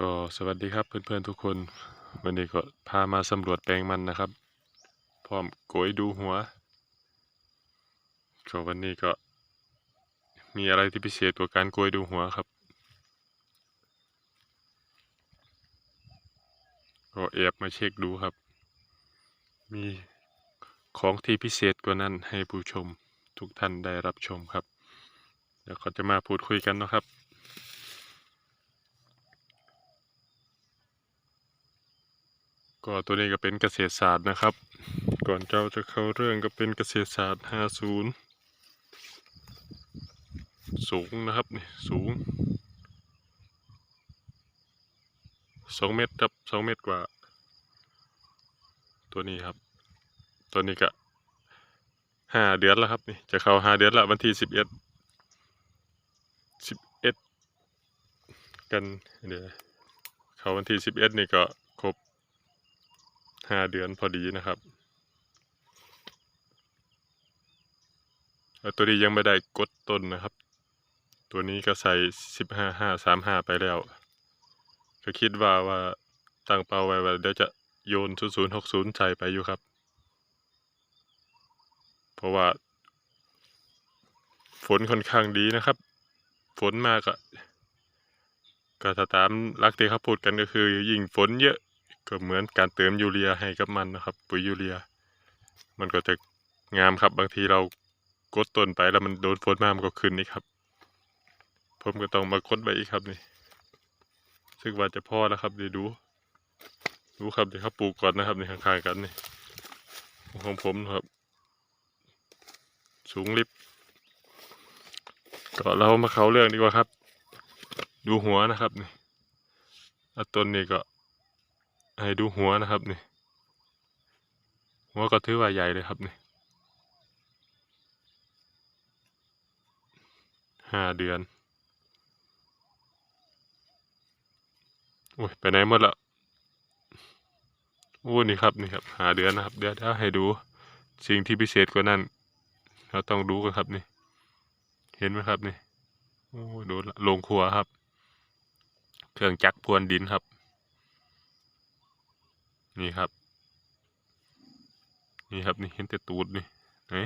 ก็สวัสดีครับเพื่อนๆทุกคน วันนี้ก็พามาสำรวจแปลงมันนะครับ พร้อมโกยดูหัวก็วันนี้ก็ มีอะไรที่พิเศษกว่าการโกยดูหัวครับ ก็แอบมาเช็คดูครับ มีของที่พิเศษกว่านั้นให้ผู้ชมทุกท่านได้รับชมครับ เดี๋ยวเขาจะมาพูดคุยกันนะครับ ก็ตัวนี้ก็เป็นเกษตรศาสตร์นะครับ ก่อนเราจะเข้าเรื่องก็เป็นเกษตรศาสตร์ 50 สูงนะครับนี่สูง 2 เมตรครับ 2 เมตรกว่า ตัวนี้ครับ ตัวนี้ก็ห้าเดือนแล้วครับนี่จะเข้าห้าเดือนละวันที่สิบเอ็ดสิบเอ็ดกันเดี๋ยวเข้าวันที่สิบเอ็ดนี่ก็ ห้าเดือนพอดีนะครับแล้วตัวนี้ยังไม่ได้กดต้นนะครับ ตัวนี้ก็ใส่สิบห้าห้าสามห้าไปแล้ว ก็คิดว่าว่าตั้งเป้าไว้ว่าเดี๋ยวจะโยนศูนย์ศูนย์หกศูนย์ใส่ไปอยู่ครับ เพราะว่าฝนค่อนข้างดีนะครับ ฝนมากอะก็ถ้าตามรักที่เขาพูดกันก็คือ ยิ่งฝนเยอะ ก็เหมือนการเติมยูเรียให้กับมันนะครับ ปุ๋ยยูเรีย มันก็จะงามครับ บางทีเรากดต้นไปแล้วมันโดนฝนมามันก็ขึ้นนี่ครับ ผมก็ต้องมากดไว้อีกครับนี่ซึ่งว่าจะพอแล้วครับเดี๋ยวดู ดูครับเดี๋ยวเขาปลูกก่อนนะครับนี่ข้างๆกันนี่ของผมนะครับ สูงลิฟก็เรามาเขาเรื่องดีกว่าครับ ดูหัวนะครับนี่ต้นนี้ก็ ให้ดูหัวนะครับนี่หัวก็ถือว่าใหญ่เลยครับนี่ห้าเดือนโอ้ยไปไหนหมดละโอ้นี่ครับนี่ครับหาเดือนนะครับ เดี๋ยวถ้าให้ดูสิ่งที่พิเศษกว่านั้น เราต้องดูกันครับนี่ เห็นไหมครับนี่โอ้ดูละโรงครัวครับ เครื่องจักรพวนดินครับ นี่ครับ นี่ครับนี่เห็นแต่ตูดนี่ไหน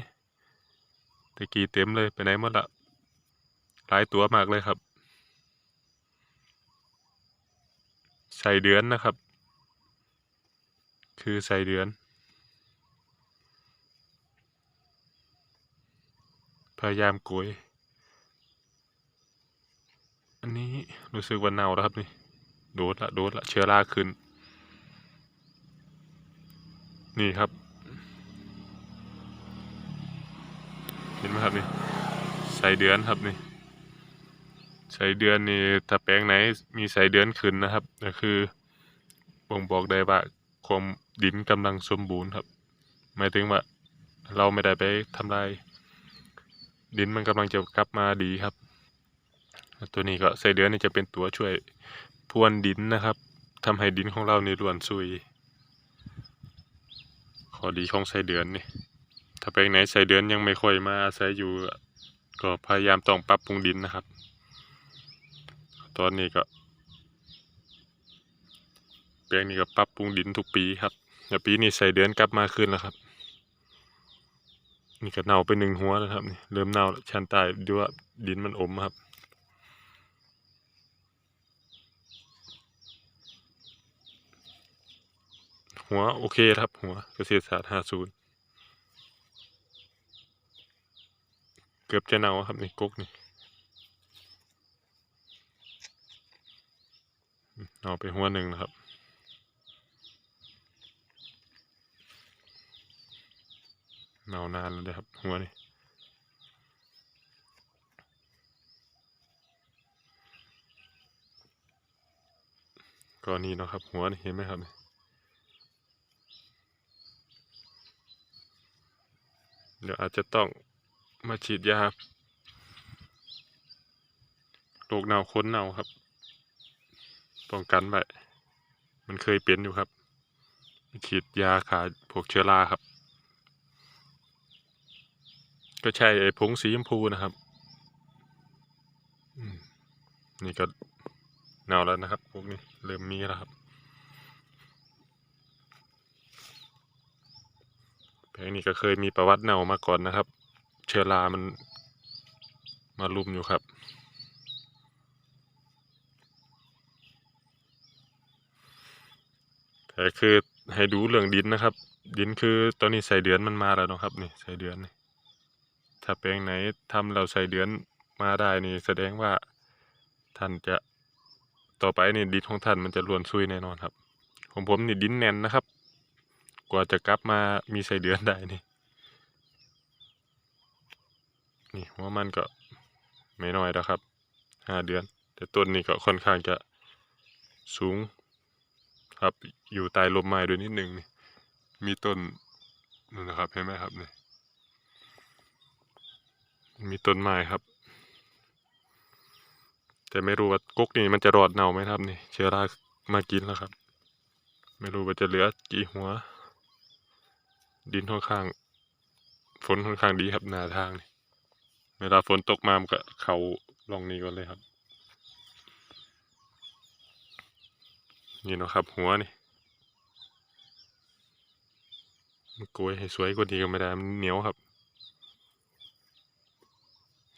ตะกี้เต็มเลยไปไหนหมดละหลายตัวมากเลยครับ ใส่เดือนนะครับ คือใส่เดือน พยายามโกยอันนี้รู้สึกว่าเน่าแล้วครับนี่ โดดละโดดละเชื้อราขึ้น นี่ครับ เห็นไหมครับนี่ใส่เดือนครับนี่ใส่เดือนนี่ถ้าแปลงไหนมีใส่เดือนขึ้นนะครับก็คือบ่งบอกได้ว่าความดินกำลังสมบูรณ์ครับหมายถึงว่าเราไม่ได้ไปทำลายดินมันกำลังจะกลับมาดีครับ ตัวนี้ก็ใส่เดือนนี่จะเป็นตัวช่วยพรวนดินนะครับทำให้ดินของเรานี่ร่วนซุย ข้อดีของใสเดือนนี่ ถ้าแปลงไหนใสเดือนยังไม่ค่อยมาอาศัยอยู่ ก็พยายามต้องปรับปรุงดินนะครับ ตอนนี้ก็ แปลงนี้ก็ปรับปรุงดินทุกปีครับแต่ปีนี้ใสเดือนกลับมาขึ้นแล้วครับ นี่ก็เน่าไปหนึ่งหัวแล้วครับนี่เริ่มเน่าแล้วชั้นใต้ดูว่าดินมันอมครับ หัวโอเคครับ หัวเกษตรศาสตร์ห้าศูนย์เกือบจะเน่าครับนี่กกนี่เน่าไปหัวหนึ่งนะครับเน่านานแล้วนะครับ หัวนี่ก็นี่นะครับ หัวนี่เห็นไหมครับนี่เดี๋ยวอาจจะต้องมาฉีดยาโรคเน่าค้นเน่าครับป้องกันไว้มันเคยเป็นอยู่ครับ ฉีดยาขาพวกเชื้อราครับ ก็ใช่ไอ้ผงสีชมพูนะครับนี่ก็เน่าแล้วนะครับ พวกนี้เริ่มมีแล้วครับ แปลงนี้ก็เคยมีประวัติเน่ามาก่อนนะครับ เชื้อรามันมารุมอยู่ครับ แต่คือให้ดูเรื่องดินนะครับ ดินคือตอนนี้ใส่เดือนมันมาแล้วนะครับนี่ใส่เดือนนี่ถ้าแปลงไหนทำเราใส่เดือนมาได้นี่แสดงว่าท่านจะต่อไปนี่ดินของท่านมันจะล้วนซุยแน่นอนครับ ของผมนี่ดินแน่นนะครับ กว่าจะกลับมามีใส่เดือนได้นี่ นี่หัวมันก็ไม่น้อยแล้วครับห้าเดือน แต่ต้นนี่ก็ค่อนข้างจะสูง ครับอยู่ใต้ลมไม้ด้วยนิดนึงนี่มีต้นนู่นนะครับเห็นไหมครับนี่มีต้นไม้ครับ แต่ไม่รู้ว่ากกนี่มันจะรอดเน่าไหมครับนี่ เชื้อรามากินแล้วครับ ไม่รู้ว่าจะเหลือกี่หัว ดินค่อนข้าง ฝนค่อนข้างดีครับหนาทางนี่เวลาฝนตกมามันก็เขาลองนี้ก่อนเลยครับ นี่นะครับ หัวนี่มันโกยให้สวยกว่านี้ก็ไม่ได้มันเหนียวครับ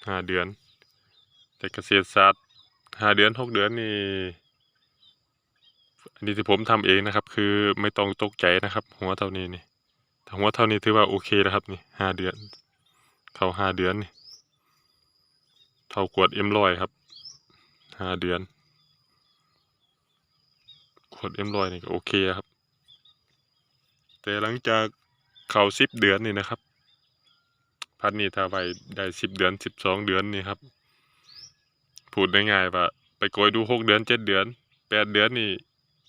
ห้าเดือน แต่เกษตรศาสตร์ห้าเดือนหกเดือนนี่อันนี้ที่ผมทำเองนะครับ คือไม่ต้องตกใจนะครับ หัวเท่านี้นี่ หัวเท่านี้ถือว่าโอเคแล้วครับนี่ห้าเดือน เข้าห้าเดือนนี่เท่ากวดเอ็มร้อยครับห้าเดือนขวดเอ็มรอยนี่ก็โอเคครับ แต่หลังจากเขาสิบเดือนนี่นะครับ พันนี่ถ้าไว้ได้สิบเดือนสิบสองเดือนนี่ครับพูดง่ายๆว่าไปโกยดูหกเดือนเจ็ดเดือนแปดเดือนนี่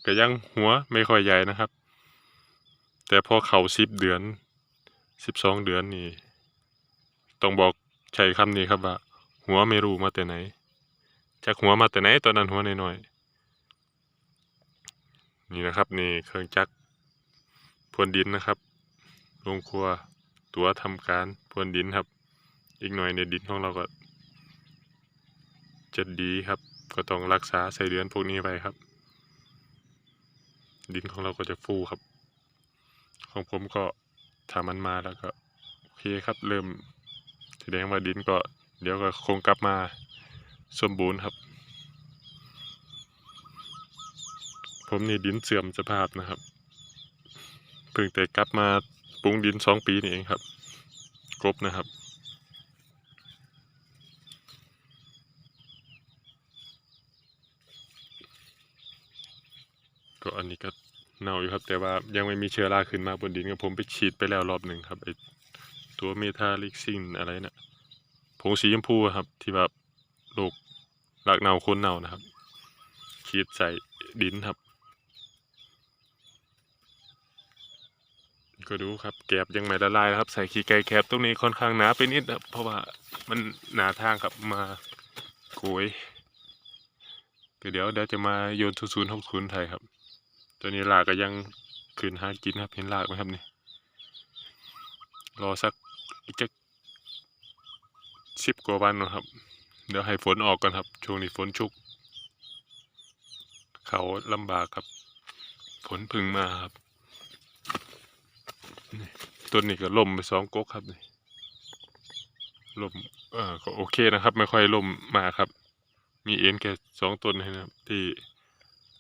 ก็ยังหัวไม่ค่อยใหญ่นะครับ แต่พอเขาสิบเดือนสิบสองเดือนนี่ ต้องบอกใช้คำนี้ครับว่า หัวไม่รู้มาแต่ไหน จากหัวมาแต่ไหนตอนนั้นหัวน้อยๆนี่นะครับ นี่เครื่องจักรพรวนดินนะครับโรงครัวตัวทำการพรวนดินครับ อีกหน่อยเนี่ยดินของเราก็จะดีครับ ก็ต้องรักษาใส่เดือนพวกนี้ไว้ครับ ดินของเราก็จะฟูครับ ของผมก็ถ้ามันมาแล้วก็โอเคครับเริ่มแสดงว่าดินก็เดี๋ยวก็คงกลับมาสมบูรณ์ครับ ผมนี่ดินเสื่อมสภาพนะครับเพิ่งแต่กลับมาปรุงดินสองปีนี่เองครับกบนะครับก็อันนี้ก็ เน่าอยู่ครับ แต่ว่ายังไม่มีเชื้อราขึ้นมาบนดินครับผมไปฉีดไปแล้วรอบหนึ่งครับไอตัวเมทาลิกซินอะไรนะ่ะผงสีชมพูครับ ที่แบบโรคหลักเน่าคนเน่านะครับฉีดใส่ดินครับ ก็ดูครับ แกบยังไม่ละลายครับ ใส่ขี้ไก่แคบตรงนี้ค่อนข้างหนาไปนิดนะครับเพราะว่ามันหนาทางครับมาโกยเดี๋ยวเดี๋ยวจะมาโยนทุศูนย์หกศูนย์ไทยครับ ตัวนี้ลากก็ยังคืนหากินครับเห็นลากไหมครับนี่รอสักอีกจะสิบกว่าวันนะครับ เดี๋ยวให้ฝนออกก่อนครับ ช่วงนี้ฝนชุก เขาลำบากครับ ฝนพึ่งมาครับต้นนี้ก็ล่มไปสองก๊กครับนี่ล่มเออก็โอเคนะครับ ไม่ค่อยล่มมาครับ มีเอ็นแค่สองต้นนะครับที่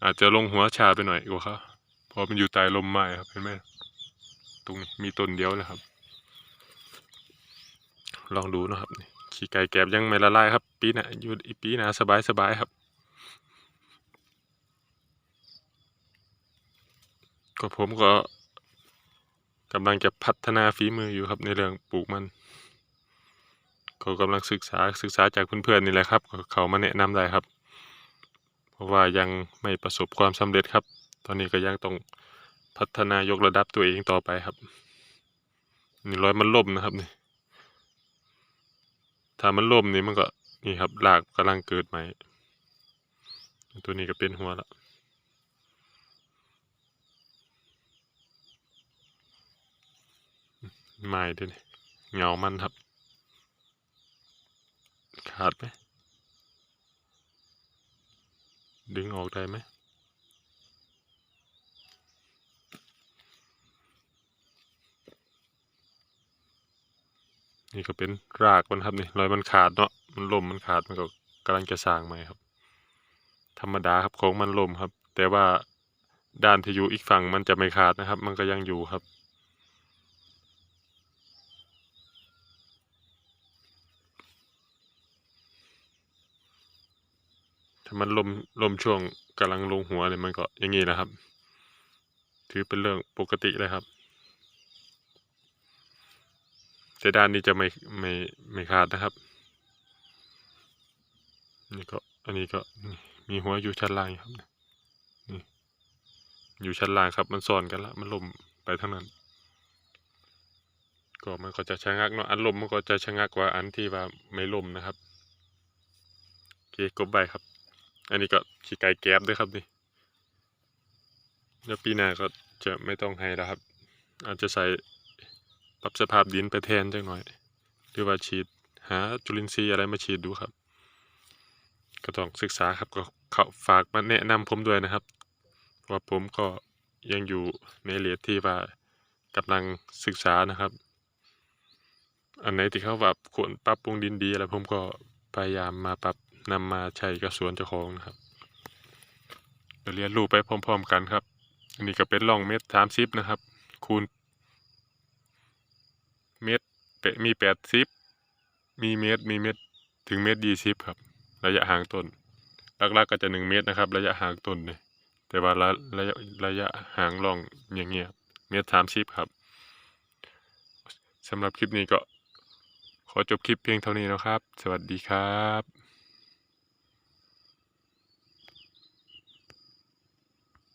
อาจจะลงหัวชาไปหน่อยกว่าครับเพราะมันอยู่ใต้ลมไม้ครับเห็นไหมตรงนี้มีต้นเดียวเลยครับ ลองดูนะครับนี่ขี้ไก่แกบยังไม่ละลายครับ ปีหน้าอยู่อีปีหน้าสบายสบายครับ ก็ผมก็กำลังจะพัฒนาฝีมืออยู่ครับในเรื่องปลูกมันก็กำลังศึกษาศึกษาจากเพื่อนๆนี่แหละครับเขามาแนะนำได้ครับ ราะว่ายังไม่ประสบความสำเร็จครับ ตอนนี้ก็ยังต้องพัฒนายกระดับตัวเองต่อไปครับ นี่รอยมันล่มนะครับนี่ ถ้ามันล่มนี่มันก็นี่ครับรากกำลังเกิดใหม่ ตัวนี้ก็เป็นหัวละไม้ด้วยนี่เงามันครับ ขาดไหม ดึ งออกได้ไหมนี่ก็เป็นรากมันครับนี่รอยมันขาดเนาะมันล่มมันขาดมันก็กำลังจะสร้างใหม่ครับ ธรรมดาครับของมันล่มครับ แต่ว่าด้านที่อยู่อีกฝั่งมันจะไม่ขาดนะครับ มันก็ยังอยู่ครับ ถ้ามันลมลมช่วงกำลังลงหัวเนี่ยมันก็อย่างนี้แหละครับ ถือเป็นเรื่องปกติเลยครับ แต่ด้านนี้จะไม่ไม่ไม่ขาดนะครับ นี่ก็อันนี้ก็มีหัวอยู่ชั้นล่างครับนี่อยู่ชั้นล่างครับ มันซ้อนกันละ มันล่มไปทั้งนั้น ก็มันก็จะชะงักเนาะอันล่มมันก็จะชะงักกว่าอันที่ว่าไม่ล่มนะครับโอเคกบใบครับ อันนี้ก็ขี้ไก่แก๊บด้วยครับนี่แล้วปีหน้าก็จะไม่ต้องให้แล้วครับ อาจจะใส่ปรับสภาพดินไปแทนจังหน่อย หรือว่าฉีดหาจุลินทรีย์อะไรมาฉีดดูครับ ก็ต้องศึกษาครับก็เขาฝากมาแนะนำผมด้วยนะครับ ว่าผมก็ยังอยู่ในเรียที่ว่ากำลังศึกษานะครับ อันไหนที่เขาแบบควรปรับปรุงดินดีอะไรผมก็พยายามมาปรับ นำมาใช้กับสวนเจ้าของนะครับเดี๋ยวเรียนรู้ไปพร้อม ๆ กันครับ อันนี้ก็เป็นร่องเมตรสามสิบนะครับ คูณ เมตรเปะมีแปดสิบมีเมตรมีเมตรถึงเมตรยี่สิบครับ ระยะห่างต้นลักๆก็จะหนึ่งเมตรนะครับ ระยะห่างต้นเนี่ยแต่ว่าระระยะระยะห่างร่องอย่างเงี้ยเมตรสามสิบครับสำหรับคลิปนี้ก็ขอจบคลิปเพียงเท่านี้นะครับ สวัสดีครับ